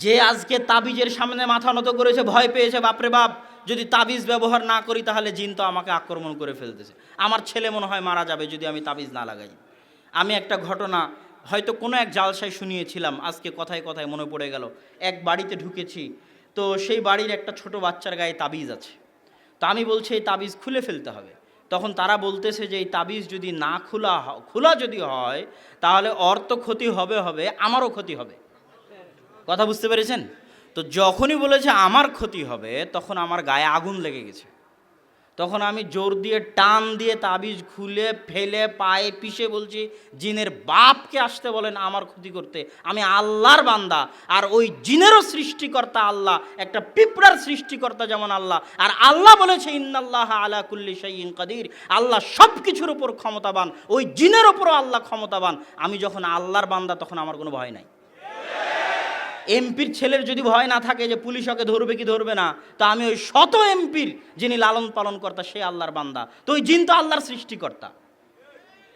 যে আজকে তাবিজের সামনে মাথা নত করেছে, ভয় পেয়েছে, বাপরে বাপ, যদি তাবিজ ব্যবহার না করি তাহলে জিন তো আমাকে আক্রমণ করে ফেলতেছে। আমার ছেলে মনে হয় মারা যাবে যদি আমি তাবিজ না লাগাই। আমি একটা ঘটনা হয়তো কোনো এক জালসায় শুনিয়েছিলাম, আজকে কথায় কথায় মনে পড়ে গেল। এক বাড়িতে ঢুকেছি, তো সেই বাড়ির একটা ছোট বাচ্চার গায়ে তাবিজ আছে। তো আমি বলছি, এই তাবিজ খুলে ফেলতে হবে। তখন তারা বলতেছে যে, এই তাবিজ যদি না খোলা খোলা যদি হয়, তাহলে অর্থ ক্ষতি হবে হবে, আমারও ক্ষতি হবে। কথা বুঝতে পেরেছেন? তো যখনই বলেছে আমার ক্ষতি হবে, তখন আমার গায়ে আগুন লেগে গেছে। তখন আমি জোর দিয়ে টান দিয়ে তাবিজ খুলে, ফেলে, পায়ে পিষে বলছি, জিনের বাপকে আসতে বলেন আমার ক্ষতি করতে। আমি আল্লাহর বান্দা। আর ওই জিনেরও সৃষ্টিকর্তা আল্লাহ। একটা পিঁপড়ার সৃষ্টিকর্তা যেমন আল্লাহ। আর আল্লাহ বলেছে, ইন্নাল্লাহ আলা কুল্লি শাইইন কাদির। আল্লাহ সব কিছুর উপর ক্ষমতাবান। ওই জিনের ওপরও আল্লাহ ক্ষমতাবান। আমি যখন আল্লাহর বান্দা, তখন আমার কোনো ভয় নাই। এমপির ছেলের যদি ভয় না থাকে যে পুলিশ ওকে ধরবে কি ধরবে না, তো আমি ওই শত এমপির যিনি লালন পালন কর্তা, সে আল্লাহর বান্দা। তো ওই জিন তো আল্লাহর সৃষ্টিকর্তা।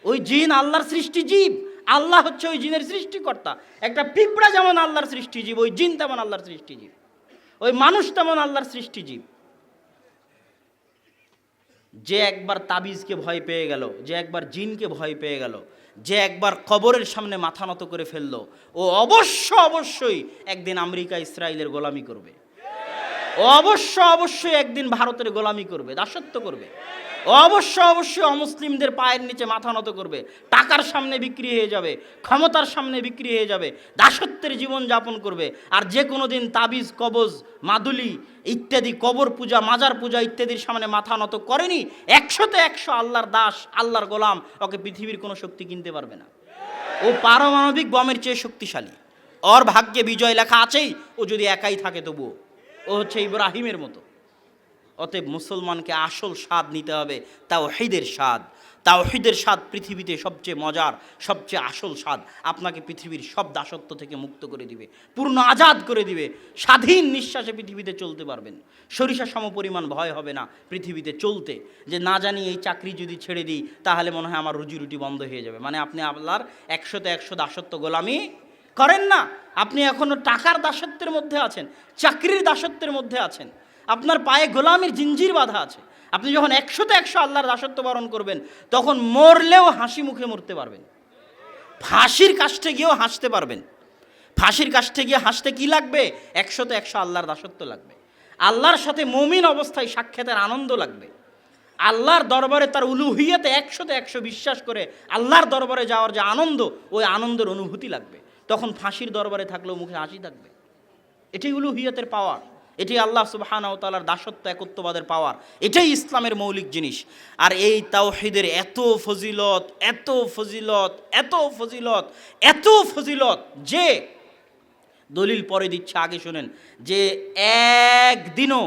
ওই জিন আল্লাহর সৃষ্টি জীব আল্লাহ হচ্ছে ওই জিনের সৃষ্টিকর্তা। একটা পিঁপড়া যেমন আল্লাহর সৃষ্টিজীব, ওই জিন তেমন আল্লাহর সৃষ্টিজীব। ওই মানুষ তেমন আল্লাহর সৃষ্টিজীব। যে একবার তাবিজকে ভয় পেয়ে গেল, যে একবার জিনকে ভয় পেয়ে গেল যে একবার কবরের সামনে মাথা নত করে ফেলল, ও অবশ্য অবশ্যই একদিন আমেরিকা ইসরায়েলের গোলামি করবে। ও অবশ্য অবশ্যই একদিন ভারতের গোলামি করবে, দাসত্ব করবে। অবশ্য অবশ্যই অমুসলিমদের পায়ের নিচে মাথা নত করবে। টাকার সামনে বিক্রি হয়ে যাবে, ক্ষমতার সামনে বিক্রি হয়ে যাবে, দাসত্বের জীবন যাপন করবে। আর যে কোনো দিন তাবিজ, কবজ, মাদুলি ইত্যাদি, কবর পূজা, মাজার পূজা ইত্যাদির সামনে মাথা নত করেনি, একশোতে একশো আল্লাহর দাস, আল্লাহর গোলাম, ওকে পৃথিবীর কোনো শক্তি কিনতে পারবে না। ও পারমাণবিক বমের চেয়ে শক্তিশালী। ওর ভাগ্যে বিজয় লেখা আছেই, ও যদি একাই থাকে তবুও। ও হচ্ছে ইব্রাহিমের মতো। অতএব মুসলমানকে আসল স্বাদ নিতে হবে, তাওহিদের স্বাদ। তাওহিদের স্বাদ পৃথিবীতে সবচেয়ে মজার, সবচেয়ে আসল স্বাদ আপনাকে পৃথিবীর সব দাসত্ব থেকে মুক্ত করে দিবে, পূর্ণ আজাদ করে দিবে। স্বাধীন নিঃশ্বাসে পৃথিবীতে চলতে পারবেন। সরিষা সম পরিমাণ ভয় হবে না পৃথিবীতে চলতে। যে না জানি এই চাকরি যদি ছেড়ে দিই, তাহলে মনে হয় আমার রুজি রুটি বন্ধ হয়ে যাবে। মানে আপনি আপনার একশোতে একশো দাসত্ব গোলামি করেন না। আপনি এখনও টাকার দাসত্বের মধ্যে আছেন, চাকরির দাসত্বের মধ্যে আছেন। আপনার পায়ে গোলামের জিঞ্জির বাধা আছে। আপনি যখন একশোতে একশো আল্লাহর দাসত্ব বরণ করবেন, তখন মরলেও হাসি মুখে মরতে পারবেন। ফাঁসির কাষ্টে গিয়েও হাসতে পারবেন। ফাঁসির কাষ্টে গিয়ে হাসতে কি লাগবে? একশোতে একশো আল্লাহর দাসত্ব লাগবে। আল্লাহর সাথে মমিন অবস্থায় সাক্ষাতের আনন্দ লাগবে। আল্লাহর দরবারে তার উলুহিয়াতে একশোতে একশো বিশ্বাস করে আল্লাহর দরবারে যাওয়ার যে আনন্দ, ওই আনন্দের অনুভূতি লাগবে। তখন ফাঁসির দরবারে থাকলেও মুখে হাসি থাকবে। এটাই উলুহিয়াতের পাওয়ার এটি আল্লাহ সুবাহানাও তালার দাসত্ব, একত্ববাদের পাওয়ার এটাই ইসলামের মৌলিক জিনিস। আর এই তাওহিদের এত ফজিলত এত ফজিলত এত ফজিলত এত ফজিলত যে দলিল পরে দিচ্ছে। আগে শোনেন, যে একদিনও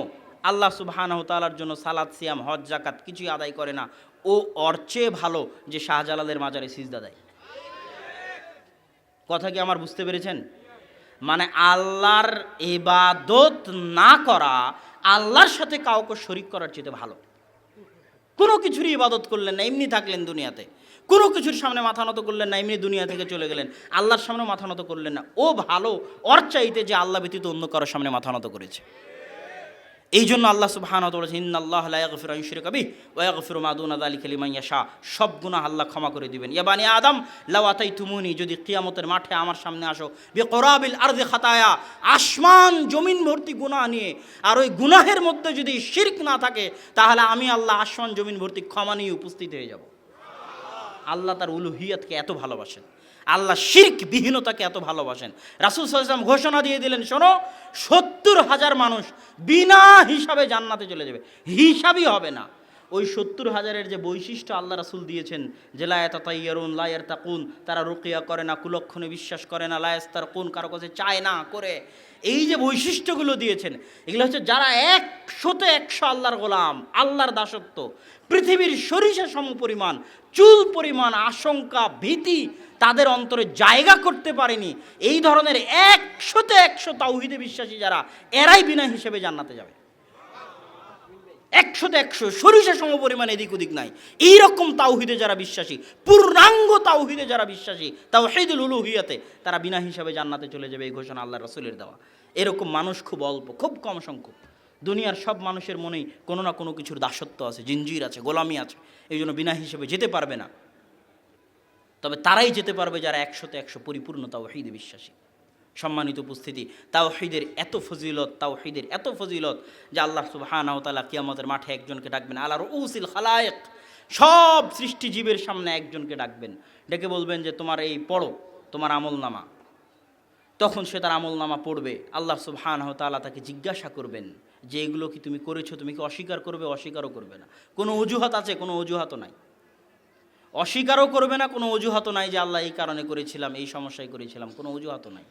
আল্লাহ সুবাহানাহ তালার জন্য সালাদ, সিয়াম, হজ জাকাত কিছুই আদায় করে না। ও অর্চে ভালো যে শাহজালালের মাজারে সিজদা দেয়। কথা কি আমার বুঝতে পেরেছেন? মানে আল্লাহর ইবাদত না করা, আল্লাহর সাথে কাউকে শরিক করার চেয়ে ভালো। কোনো কিছুরই ইবাদত করলেন না, এমনি থাকলেন দুনিয়াতে। কোনো কিছুর সামনে মাথা নত করলেন না, এমনি দুনিয়া থেকে চলে গেলেন। আল্লাহর সামনে মাথা নত করলেন না। ও ভালো, ওর চাইতে যে আল্লাহ ব্যতীত অন্য কারোর সামনে মাথা নত করেছে। এই জন্য আল্লাহ সুবহান বলেছে ইন্নাল্লাহ লা ইয়াগফিরু আন ইউশরিকা বিহি ওয়া ইয়াগফিরু মা দুনা যালিকা লিমান সব গুনাহ আল্লাহ ক্ষমা করে দিবেন। ইয়া বানি আদম লাও আতাইতুমুনি, যদি কিয়ামতের মাঠে আমার সামনে আসো, বিকরাবিল আরদি খাতায়া, আসমান জমিন ভর্তি গুনাহ নিয়ে, আর ওই গুনাহের মধ্যে যদি শিরক না থাকে, তাহলে আমি আল্লাহ আসমান জমিন ভর্তি ক্ষমা নিয়ে উপস্থিত হয়ে যাব। আল্লাহ তার উলুহিয়াতকে এত ভালোবাসেন। আল্লাহ শির্ক বিহীনতাকে এত ভালোবাসেন। রাসুল সাল্লাম ঘোষণা দিয়ে দিলেন, শোনো, সত্তর হাজার মানুষ বিনা হিসাবে জান্নাতে চলে যাবে। হিসাবই হবে না। ওই সত্তর হাজারের যে বৈশিষ্ট্য আল্লাহ রাসুল দিয়েছেন, যে লায়াত তাইয়ারুন লায়ার তাকুন তারা রুকিয়া করে না, কুলক্ষণে বিশ্বাস করে না লায়াস্তার কোন কারও কাছে চায় না করে। এই যে বৈশিষ্ট্যগুলো দিয়েছেন, এগুলো হচ্ছে যারা একশোতে একশো আল্লাহর গোলাম, আল্লাহর দাসত্ব, পৃথিবীর সরিষা সম পরিমাণ চুল পরিমাণ, আশঙ্কা, ভীতি তাদের অন্তরে জায়গা করতে পারেনি। এই ধরনের একশোতে একশো তাওহিদে বিশ্বাসী যারা, এরাই বিনা হিসেবে জান্নাতে যাবে। একশোতে একশো, সরিষা সম পরিমাণ এদিক ওদিক নাই। এইরকম তাওহিদে যারা বিশ্বাসী, পূর্ণাঙ্গ তাওহিদে যারা বিশ্বাসী তাও হেদুল উলুহিয়াতে, তারা বিনা হিসাবে জান্নাতে চলে যাবে এই ঘোষণা আল্লাহ রসুলের দেওয়া। এরকম মানুষ খুব অল্প, খুব কম সংখ্যক। দুনিয়ার সব মানুষের মনেই কোনো না কোনো কিছুর দাসত্ব আছে জিঞ্জির আছে, গোলামি আছে। এই জন্য বিনা হিসেবে যেতে পারবে না। তবে তারাই যেতে পারবে যারা একশোতে একশো পরিপূর্ণ তাওহিদে বিশ্বাসী। সম্মানিত উপস্থিতি। তাওহিদের এত ফজিলত, তাওহিদের এত ফজিলত যে আল্লাহ তাআলা কিয়ামতের মাঠে একজনকে ডাকবেন। আল্লাহ রউসিল খালায়েক। সব সৃষ্টিজীবের সামনে একজনকে ডাকবেন। ডেকে বলবেন যে, তোমার এই পড়ো, তোমার আমল নামা তখন সে তার আমল নামা পড়বে। আল্লাহ সুবহানাহু তাআলা তাকে জিজ্ঞাসা করবেন যে, এগুলো কি তুমি করেছ? তুমি কি অস্বীকার করবে? অস্বীকারও করবে না। কোনো অজুহাত আছে? কোনো অজুহাতও নাই। অস্বীকারও করবে না, কোনো অজুহাতও নাই যে, আল্লাহ এই কারণে করেছিলাম, এই সমস্যায় করেছিলাম। কোনো অজুহাতও নাই।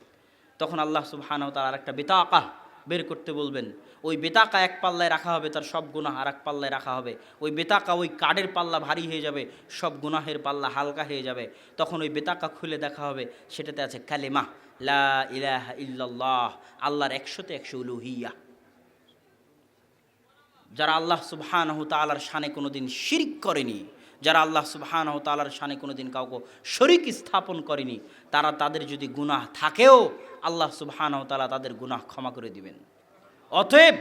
তখন আল্লাহ সুবহানাহু তার আরেকটা বেতাকা বের করতে বলবেন। ওই বেতাকা এক পাল্লায় রাখা হবে, তার সব গুনাহ আর এক পাল্লায় রাখা হবে। ওই বেতাকা ওই কাঠের পাল্লা ভারী হয়ে যাবে, সব গুনাহের পাল্লা হালকা হয়ে যাবে। তখন ওই বেতাকা খুলে দেখা হবে, সেটাতে আছে কালেমা, লা ইলাহা ইল্লাল্লাহ, আল্লাহর একশোতে একশো উলুহিয়া। যারা আল্লাহ সুবহানাহু তাআলার শানে কোনোদিন শিরিক করেনি যারা আল্লাহ সুবাহানহ তালার সানে কোনো দিন কাউকে শরিক স্থাপন করেনি, তারা তাদের যদি গুনাহ থাকেও, আল্লাহ সুবাহানহ তালা তাদের গুনাহ ক্ষমা করে দিবেন। অতএব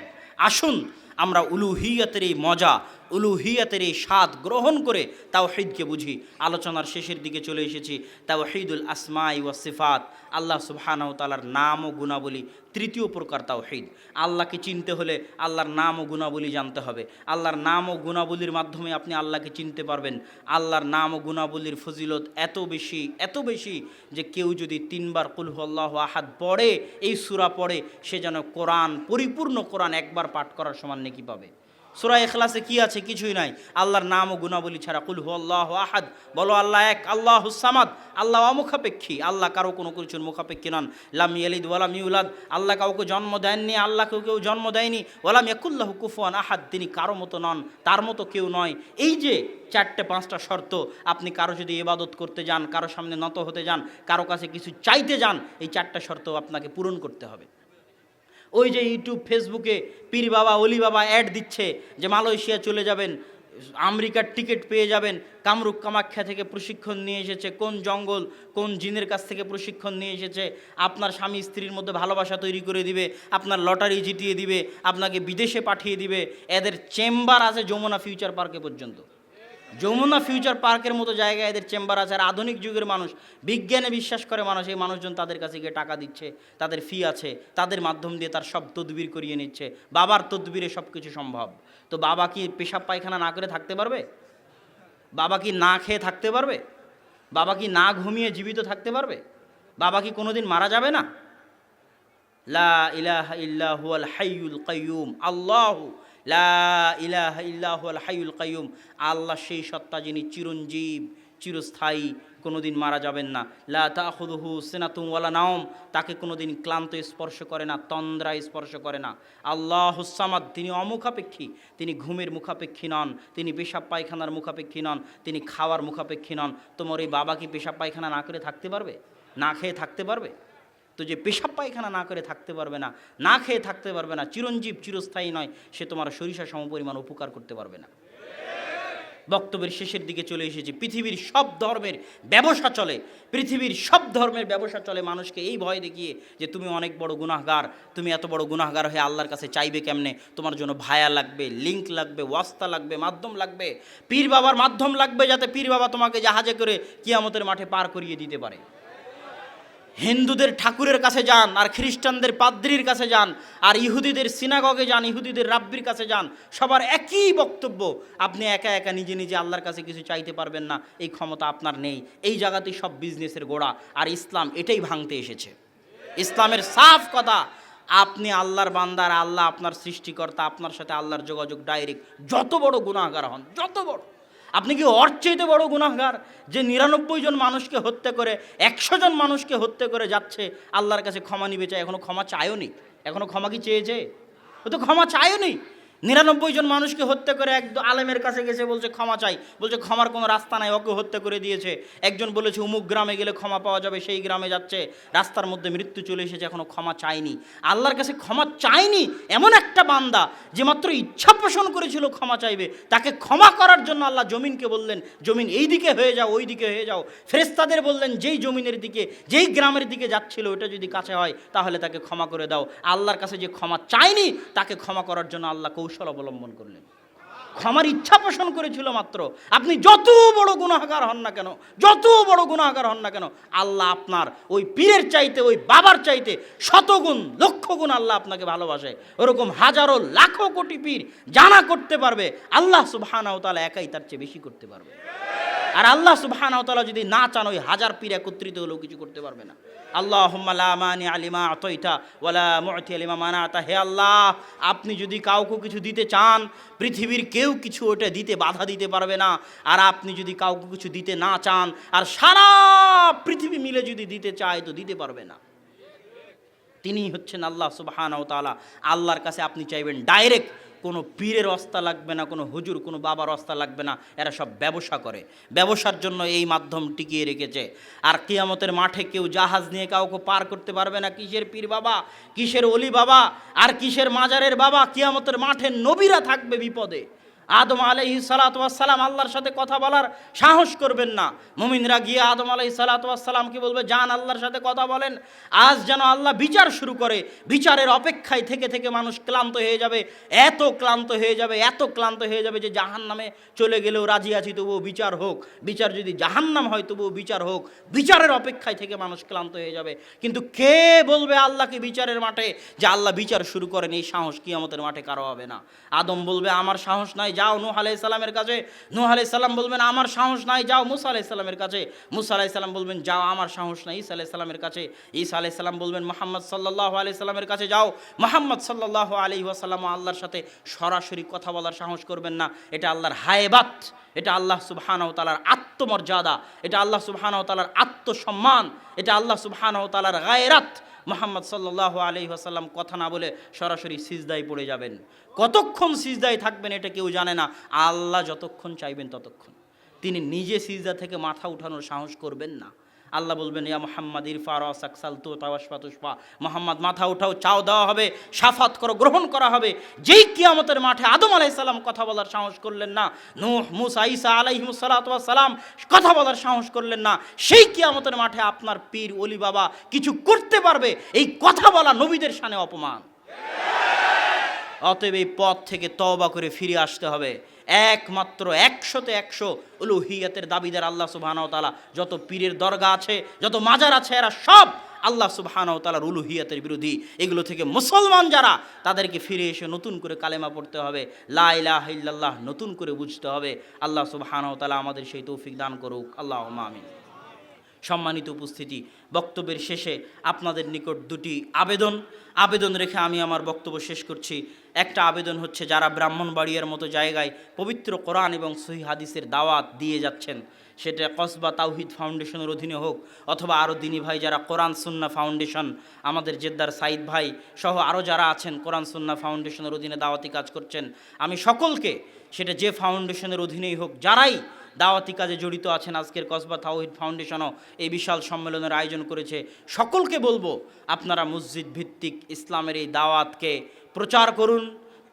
আসুন আমরা উলুহিয়াতের এই মজা উলুহিয়াতের এই স্বাদ গ্রহণ করে তাওহিদকে বুঝি। আলোচনার শেষের দিকে চলে এসেছি, তাওহিদুল আসমাই ওয়া সিফাত, আল্লাহ সুবহানাহু তাআলার নাম ও গুণাবলী, তৃতীয় প্রকার তাওহিদ। আল্লাহকে চিনতে হলে আল্লাহর নাম ও গুণাবলী জানতে হবে। আল্লাহর নাম ও গুণাবলীর মাধ্যমে আপনি আল্লাহকে চিনতে পারবেন। আল্লাহর নাম ও গুণাবলীর ফজিলত এত বেশি এত বেশি যে কেউ যদি তিনবার কুল আল্লাহ আহাদ পড়ে, এই সূরা পড়ে, সে যেন কোরআন, পরিপূর্ণ কোরআন একবার পাঠ করার সমান নেকি পাবে? সুরা এখলাসে কি আছে? কিছুই নাই। আল্লাহর নাম ও গুণাবলী ছাড়া কুল হু আল্লাহ আহাদ। বলো আল্লাহ এক, আল্লাহ সামাদ, আল্লাহ অমুখাপেক্ষী। আল্লাহ কারও কোনো কিছুর মুখাপেক্ষী নন। লাম ইয়ালিদ ওয়ালাম ইউলাদ। আল্লাহ কাউকে জন্ম দেননি আল্লাহ কেউ কেউ জন্ম দেয়নি। ওয়ালাম ইয়াকুল্লাহু কুফুয়ান আহাদ। তিনি কারও মতো নন, তার মতো কেউ নয়। এই যে চারটে, পাঁচটা শর্ত, আপনি কারও যদি ইবাদত করতে যান, কারও সামনে নত হতে যান, কারও কাছে কিছু চাইতে যান, এই চারটা শর্ত আপনাকে পূরণ করতে হবে। ওই যে ইউটিউব ফেসবুকে পীর বাবা, অলি বাবা অ্যাড দিচ্ছে যে মালয়েশিয়া চলে যাবেন, আমেরিকার টিকিট পেয়ে যাবেন, কামরূপ কামাখ্যা থেকে প্রশিক্ষণ নিয়ে এসেছে, কোন জঙ্গল, কোন জিনের কাছ থেকে প্রশিক্ষণ নিয়ে এসেছে, আপনার স্বামী স্ত্রীর মধ্যে ভালোবাসা তৈরি করে দিবে, আপনার লটারি জিতিয়ে দিবে, আপনাকে বিদেশে পাঠিয়ে দিবে, এদের চেম্বার আছে যমুনা ফিউচার পার্কে পর্যন্ত। যমুনা ফিউচার পার্কের মতো জায়গায় এদের চেম্বার আছে। আর আধুনিক যুগের মানুষ, বিজ্ঞানে বিশ্বাস করে মানুষ, এই মানুষজন তাদের কাছে গিয়ে টাকা দিচ্ছে, তাদের ফি আছে, তাদের মাধ্যম দিয়ে তার সব তদবির করিয়ে নিচ্ছে। বাবার তদবিরে সব কিছু সম্ভব। তো বাবা কি পেশাব পায়খানা না করে থাকতে পারবে? বাবা কি না খেয়ে থাকতে পারবে? বাবা কি না ঘুমিয়ে জীবিত থাকতে পারবে? বাবা কি কোনোদিন মারা যাবে না? লা ইলাহা ইল্লাহু আল হাইয়ুল কাইয়ুম। আল্লাহু লা ইল্লাহু কাইয়ুম। আল্লাহ সেই সত্তা যিনি চিরঞ্জীব, চিরস্থায়ী, কোনোদিন মারা যাবেন না। লা তাখুদুহু সিনাতুম ওয়ালা নাওম। তাকে কোনোদিন ক্লান্ত স্পর্শ করে না, তন্দ্রা স্পর্শ করে না। আল্লাহ হুসামাদ তিনি অমুখাপেক্ষী। তিনি ঘুমের মুখাপেক্ষী নন, তিনি পেশাব পায়খানার মুখাপেক্ষী নন, তিনি খাওয়ার মুখাপেক্ষী নন। তোমার এই বাবা কি পেশাব পায়খানা না করে থাকতে পারবে? না খেয়ে থাকতে পারবে? তো যে পেশাব পায়খানা না করে থাকতে পারবে না না খেয়ে থাকতে পারবে না, চিরঞ্জীব, চিরস্থায়ী নয়, সে তোমার সরিষা সমপরিমাণ উপকার করতে পারবে না। বক্তব্যের শেষের দিকে চলে এসেছি, পৃথিবীর সব ধর্মের ব্যবসা চলে, পৃথিবীর সব ধর্মের ব্যবসা চলে মানুষকে এই ভয় দেখিয়ে যে তুমি অনেক বড় গুনাহগার, তুমি এত বড় গুনাহগার হয়ে আল্লাহর কাছে চাইবে কেমনে? তোমার জন্য ভায়া লাগবে লিঙ্ক লাগবে, ওয়াস্তা লাগবে, মাধ্যম লাগবে পীর বাবার মাধ্যম লাগবে যাতে পীর বাবা তোমাকে জাহাজে করে কিয়ামতের মাঠে পার করিয়ে দিতে পারে। হিন্দুদের ঠাকুরের কাছে যান, আর খ্রিস্টানদের পাদ্রির কাছে যান, আর ইহুদিদের সিনাগগে যান, ইহুদিদের রাব্বির কাছে যান, সবার একই বক্তব্য, আপনি একা একা নিজে নিজে আল্লাহর কাছে কিছু চাইতে পারবেন না, এই ক্ষমতা আপনার নেই। এই জায়গাতেই সব বিজনেসের গোড়া, আর ইসলাম এটাই ভাঙতে এসেছে। ইসলামের সাফ কথা, আপনি আল্লাহর বান্দার আল্লাহ আপনার সৃষ্টিকর্তা, আপনার সাথে আল্লাহর যোগাযোগ ডাইরেক্ট যত বড় গুণাগার হন, যত বড়। আপনি কি ওর বড় গুনাহগার যে নিরানব্বই জন মানুষকে হত্যা করে, একশো জন মানুষকে হত্যা করে যাচ্ছে, আল্লাহর কাছে ক্ষমা নিবে চায়? এখনও ক্ষমা চায়ও নি। এখনও ক্ষমা কি চেয়েছে? ও তো ক্ষমা চায়ও নি। নিরানব্বই জন মানুষকে হত্যা করে এক আলেমের কাছে গেছে, বলছে, ক্ষমা চাই। বলছে, ক্ষমার কোনো রাস্তা নাই, ওকে হত্যা করে দিয়েছে। একজন বলেছে উমুক গ্রামে গেলে ক্ষমা পাওয়া যাবে, সেই গ্রামে যাচ্ছে, রাস্তার মধ্যে মৃত্যু চলে এসেছে, এখনও ক্ষমা চায়নি আল্লাহর কাছে ক্ষমা চায়নি এমন একটা বান্দা যে মাত্র ইচ্ছা পোষণ করেছিল ক্ষমা চাইবে। তাকে ক্ষমা করার জন্য আল্লাহ জমিনকে বললেন, জমিন এই দিকে হয়ে যাও, ওই দিকে হয়ে যাও। ফেরেস্তাদের বললেন, যেই জমিনের দিকে, যেই গ্রামের দিকে যাচ্ছিল, ওটা যদি কাছে হয়, তাহলে তাকে ক্ষমা করে দাও। আল্লাহর কাছে যে ক্ষমা চায়নি তাকে ক্ষমা করার জন্য আল্লাহ কৌশল অবলম্বন করলেন। ক্ষমার ইচ্ছা পোষণ করেছিল মাত্র। আপনি যত বড় গুণাহার হন না কেন, যত বড় গুণাহার হন না কেন, আল্লাহ আপনার ওই পীরের চাইতে, ওই বাবার চাইতে শতগুণ, লক্ষ গুণ আল্লাহ আপনাকে ভালোবাসে। ওরকম হাজারো, লাখো কোটি পীর জানা করতে পারবে। আল্লাহ সুবহানাহু তালা একাই তার চেয়ে বেশি করতে পারবে। আর আল্লাহ সুবহানাহু তাআলা যদি না চান, ওই হাজার পীর একত্রিত হলেও কিছু করতে পারবে না। আল্লাহ মানি আলিমা আতইতা ওয়ালা মুഅতি আলিমা মানাতা। হে আল্লাহ, আপনি যদি কাউকে কিছু দিতে চান, পৃথিবীর কেউ কিছু ওটা দিতে বাধা দিতে পারবে না। আর আপনি যদি কাউকে কিছু দিতে না চান, আর সারা পৃথিবী মিলে যদি দিতে চায়, তো দিতে পারবে না। তিনি হচ্ছেন আল্লাহ সুবহানাহু তাআলা। আল্লাহর কাছে আপনি চাইবেন ডাইরেক্ট কোনো পীরের অস্তা লাগবে না, কোনো হুজুর, কোনো বাবার অস্তা লাগবে না, এরা সব ব্যবসা করে। ব্যবসার জন্য এই মাধ্যম টিকিয়ে রেখেছে। আর কিয়ামতের মাঠে কেউ জাহাজ নিয়ে কাউকে পার করতে পারবে না, কিসের পীর বাবা, কিসের অলি বাবা, আর কিসের মাজারের বাবা, কিয়ামতের মাঠে নবীরা থাকবে বিপদে। আদম আলাই সালাতাম আল্লাহর সাথে কথা বলার সাহস করবেন না। মুমিনরা গিয়ে আদম আলাই সালাতামকে বলবে? যান, আল্লাহর সাথে কথা বলেন। আজ যেন আল্লাহ বিচার শুরু করে। বিচারের অপেক্ষায় থেকে থেকে মানুষ ক্লান্ত হয়ে যাবে, এত ক্লান্ত হয়ে যাবে, এত ক্লান্ত হয়ে যাবে যে জাহান নামে চলে গেলেও রাজি আছি, তবুও বিচার হোক। বিচার যদি জাহান্নাম হয়, তবুও বিচার হোক। বিচারের অপেক্ষায় থেকে মানুষ ক্লান্ত হয়ে যাবে। কিন্তু কে বলবে আল্লাহকে বিচারের মাঠে? যে আল্লাহ বিচার শুরু করেন, এই সাহস কিয়ামতের মাঠে কারও হবে না। আদম বলবে, আমার সাহস নাই যাও নূহ আলাইসাল্লামের কাছে। নূহ আলাইসাল্লাম বলবেন, আমার সাহস নাই, যাও মুসা আলাইসাল্লামের কাছে। মুসা আলাইসাল্লাম বলবেন, যাও, আমার সাহস নাই, ঈসা আলাইসাল্লামের কাছে। ঈসা আলাইসাল্লাম বলবেন, মোহাম্মদ সাল্লাহ আলাইসাল্লামের কাছে যাও। মোহাম্মদ সাল্লাহ আলি ওয়াসাল্লাম আল্লাহর সাথে সরাসরি কথা বলার সাহস করবেন না। এটা আল্লাহর হায়বাত। এটা আল্লাহ সুবহানাহু তালার আত্মমর্যাদা। এটা আল্লাহ সুবহানাহু তালার আত্মসম্মান। এটা আল্লাহ সুবহানাহু তালার গায়রাত। মোহাম্মদ সাল্লাহ আলি আসাল্লাম কথা না বলে সরাসরি সিজদায় পড়ে যাবেন। কতক্ষণ সিজদায় থাকবেন এটা কেউ জানে না। আল্লাহ যতক্ষণ চাইবেন ততক্ষণ। তিনি নিজে সিজদা থেকে মাথা উঠানোর সাহস করবেন না। আল্লাহ বলবেন, ইয়া মোহাম্মদ ইরফার সাকসাল তো তাওয়াসফাতুসফা মোহাম্মদ, মাথা উঠাও, চাও দেওয়া হবে, সাফাত করো, গ্রহণ করা হবে। যেই কিয়ামতের মাঠে আদম আলাইসাল্লাম কথা বলার সাহস করলেন না, নূহ, মুসা, ঈসা আলাইহিমসালাম কথা বলার সাহস করলেন না, সেই কিয়ামতের মাঠে আপনার পীর অলি বাবা কিছু করতে পারবে, এই কথা বলা নবীদের সানে অপমান। অতএব এই পথ থেকে তওবা করে ফিরে আসতে হবে। একমাত্র একশোতে একশো উলুহিয়াতের দাবিদার আল্লাহ সুবাহানাও তালা যত পীরের দরগা আছে, যত মাজার আছে, এরা সব আল্লাহ সুবহানাহু তাআলার উলুহিয়াতের বিরোধী। এগুলো থেকে মুসলমান যারা, তাদেরকে ফিরে এসে নতুন করে কালেমা পড়তে হবে লাইলা ইলাহা নতুন করে বুঝতে হবে। আল্লাহ সুবাহানাও তালা আমাদের সেই তৌফিক দান করুক। আল্লাহ আমিন। সম্মানিত উপস্থিতি। বক্তব্যের শেষে আপনাদের নিকট দুটি আবেদন। আবেদন রেখে আমি আমার বক্তব্য শেষ করছি। একটা আবেদন হচ্ছে, যারা ব্রাহ্মণবাড়িয়ার মতো জায়গায় পবিত্র কোরআন এবং সহি হাদিসের দাওয়াত দিয়ে যাচ্ছেন, সেটা কসবা তাওহিদ ফাউন্ডেশনের অধীনে হোক অথবা আরও দিনী ভাই যারা কোরআন সুন্না ফাউন্ডেশন, আমাদের জেদ্দার সাইদ ভাই সহ আরও যারা আছেন কোরআন সুন্না ফাউন্ডেশনের অধীনে দাওয়াতি কাজ করছেন, আমি সকলকে সেটা যে ফাউন্ডেশনের অধীনেই হোক, যারাই দাওয়াতি কাজে জড়িত আছেন আজকের কসবা তাওহিদ ফাউন্ডেশনও এই বিশাল সম্মেলনের আয়োজন করেছে। সকলকে বলব, আপনারা মসজিদ ভিত্তিক ইসলামের এই দাওয়াতকে প্রচার করুন,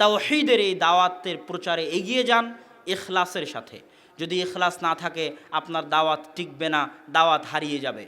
তাওহিদের এই দাওয়াতের প্রচারে এগিয়ে যান এখলাসের সাথে। যদি এখলাস না থাকে, আপনার দাওয়াত টিকবে না, দাওয়াত হারিয়ে যাবে।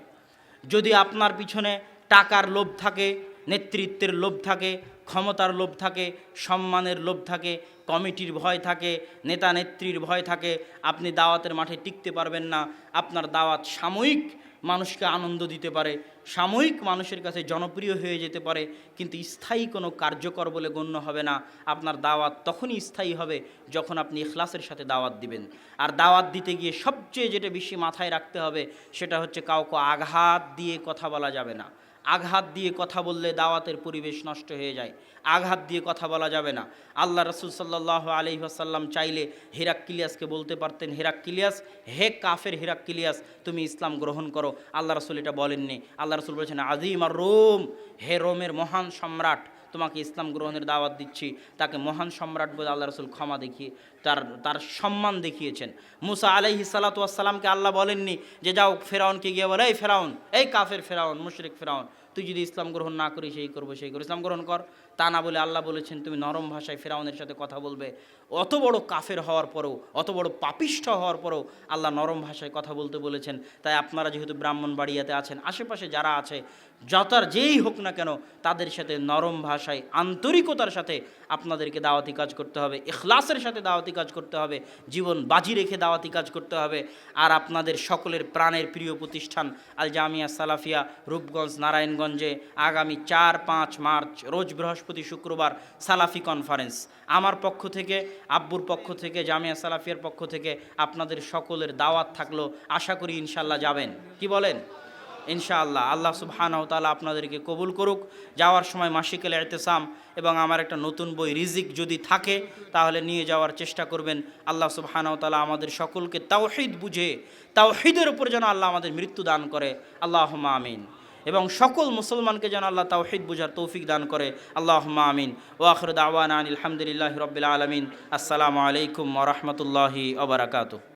যদি আপনার পিছনে টাকার লোভ থাকে, নেতৃত্বের লোভ থাকে, ক্ষমতার লোভ থাকে, সম্মানের লোভ থাকে কমিটির ভয় থাকে, নেতা নেত্রীর ভয় থাকে, আপনি দাওয়াতের মাঠে টিকতে পারবেন না, আপনার দাওয়াত সাময়িক মানুষকে আনন্দ দিতে পারে, সাময়িক মানুষের কাছে জনপ্রিয় হয়ে যেতে পারে, কিন্তু স্থায়ী কোনো কার্যকর বলে গণ্য হবে না, আপনার দাওয়াত তখনই স্থায়ী হবে যখন আপনি ইখলাসের সাথে দাওয়াত দিবেন। আর দাওয়াত দিতে গিয়ে সবচেয়ে যেটা বেশি মাথায় রাখতে হবে, সেটা হচ্ছে কাউকে আঘাত দিয়ে কথা বলা যাবে না। আঘাত দিয়ে কথা বললে দাওয়াতের পরিবেশ নষ্ট হয়ে যায়। আঘাত দিয়ে কথা বলা যাবে না। আল্লাহ রসুল সাল্লাহ আলহি আসাল্লাম চাইলে হিরাক্কিলিয়াসকে বলতে পারতেন হিরাক্কিলিয়াস হে কাফের হিরাক্কিলিয়াস তুমি ইসলাম গ্রহণ করো। আল্লাহ রসুল এটা বলেননি। আল্লাহ রসুল বলেছেন আজিম আর রোম, হে রোমের মহান সম্রাট তোমাকে ইসলাম গ্রহণের দাওয়াত দিচ্ছি, তাকে মহান সম্রাট বলে আল্লাহ রসুল ক্ষমা দেখিয়ে, তার তার সম্মান দেখিয়েছেন। মুসা আলাইহি সালাতামকে আল্লাহ বলেননি যে যাও ফেরাউনকে গিয়ে বলে, এই ফেরাউন, এই কাফের ফেরাউন, মুশরিক ফেরাউন, তুই যদি ইসলাম গ্রহণ না করিস সেই করব সেই করব, ইসলাম গ্রহণ কর। তা না বলে আল্লাহ বলেছেন, তুমি নরম ভাষায় ফেরাউনের সাথে কথা বলবে। অত বড় কাফের হওয়ার পরেও, অত বড় পাপিষ্ঠ হওয়ার পরও আল্লাহ নরম ভাষায় কথা বলতে বলেছেন। তাই আপনারা যেহেতু ব্রাহ্মণবাড়িয়াতে আছেন, আশেপাশে যারা আছে, যতার যেই হোক না কেন, তাদের সাথে নরম ভাষায়, আন্তরিকতার সাথে আপনাদেরকে দাওয়াতি কাজ করতে হবে এখলাসের সাথে দাওয়াতি কাজ করতে হবে, জীবন বাজি রেখে দাওয়াতি কাজ করতে হবে। আর আপনাদের সকলের প্রাণের প্রিয় প্রতিষ্ঠান আল জামিয়া সালাফিয়া রূপগঞ্জ, নারায়ণগঞ্জে আগামী চার পাঁচ মার্চ, রোজ বৃহস্পতি শুক্রবার সালাফি কনফারেন্স আমার পক্ষ থেকে, আব্বুর পক্ষ থেকে, জামিয়া সালাফিয়ার পক্ষ থেকে আপনাদের সকলের দাওয়াত থাকল। আশা করি ইনশাল্লাহ যাবেন। কি বলেন? ইনশাআল্লাহ। আল্লাহ সুবহানাহু তাআলা আপনাদেরকে কবুল করুক। যাওয়ার সময় মাসিকেল এতেসাম এবং আমার একটা নতুন বই রিজিক যদি থাকে, তাহলে নিয়ে যাওয়ার চেষ্টা করবেন। আল্লাহ সুবহানাহু তাআলা আমাদের সকলকে তাওহিদ বুঝে, তাওহিদের উপর যেন আল্লাহ আমাদের মৃত্যু দান করে। আল্লাহ আমিন। এবং সকল মুসলমানকে যেন আল্লাহ তাওহিদ বুঝার তৌফিক দান করে। আল্লাহ আমিন। ওয়াখর দাওয়ান আলহামদুলিল্লাহ রবিল আলমিন। আসসালামু আলাইকুম ওরহমতুল্লাহি ওবরাকাতু